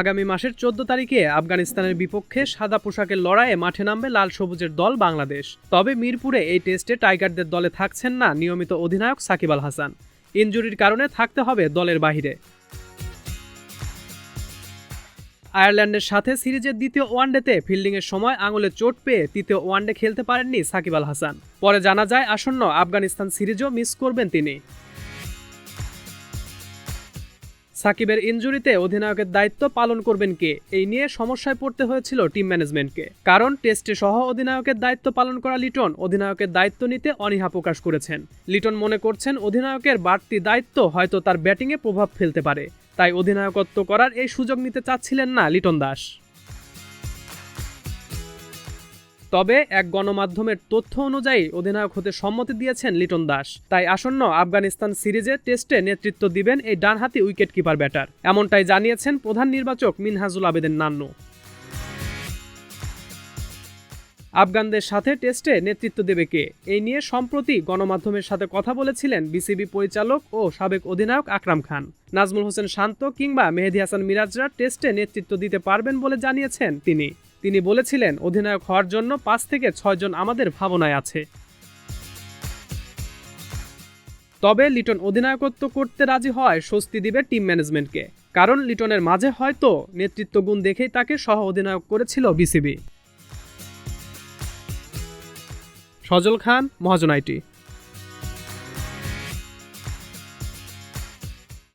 আগামী মাসের চোদ্দ তারিখে আফগানিস্তানের বিপক্ষে সাদা পোশাকের লড়াইয়ে মাঠে নামবে লাল সবুজের দল বাংলাদেশ। তবে মিরপুরে এই টেস্টে টাইগারদের দলে থাকছেন না নিয়মিত অধিনায়ক সাকিব আল হাসান। ইনজুরির কারণে থাকতে হবে দলের বাহিরে। আয়ারল্যান্ডের সাথে সিরিজের দ্বিতীয় ওয়ানডেতে ফিল্ডিংয়ের সময় আঙুলে চোট পেয়ে তৃতীয় ওয়ানডে খেলতে পারেননি সাকিব আল হাসান। পরে জানা যায় আসন্ন আফগানিস্তান সিরিজও মিস করবেন তিনি। সাকিবের ইঞ্জুরিতে অধিনায়কের দায়িত্ব পালন করবেন কে? এই নিয়ে সমস্যায় পড়তে হয়েছিল টিম ম্যানেজমেন্টকে। কারণ টেস্টে সহ অধিনায়কের দায়িত্ব পালন করা লিটন অধিনায়কের দায়িত্ব নিতে অনীহা প্রকাশ করেছেন। লিটন মনে করছেন অধিনায়কের বাড়তি দায়িত্ব হয়তো তার ব্যাটিংয়ে প্রভাব ফেলতে পারে। তাই অধিনায়কত্ব করার এই সুযোগ নিতে চাচ্ছিলেন না লিটন দাস। তবে এক গণমাধ্যমের তথ্য অনুযায়ী অধিনায়ক হতে সম্মতি দিয়েছেন লিটন দাস। তাই আসন্ন আফগানিস্তান সিরিজে টেস্টে নেতৃত্ব দিবেন এই ডানহাতি উইকেট কিপার ব্যাটার। এমনটাই জানিয়েছেন প্রধান নির্বাচক মিনহাজুল আবেদের নান্নু। আফগানদের সাথে টেস্টে নেতৃত্ব দেবে কে? এই নিয়ে সম্প্রতি গণমাধ্যমের সাথে কথা বলেছিলেন বিসিবি পরিচালক ও সাবেক অধিনায়ক আকরাম খান। নাজমুল হোসেন শান্ত কিংবা মেহেদি হাসান মিরাজরা টেস্টে নেতৃত্ব দিতে পারবেন বলে জানিয়েছেন তিনি। তিনি বলেছিলেন, অধিনায়ক হওয়ার জন্য পাঁচ থেকে ছয়জন আমাদের ভাবনায় আছে। তবে লিটন অধিনায়কত্ব করতে রাজি হয় স্বস্তি দিবে টিম ম্যানেজমেন্টকে। কারণ লিটনের মাঝে হয়তো নেতৃত্ব গুণ দেখেই তাকে সহ অধিনায়ক করেছিল BCB. Sajal Khan Mahajan IT.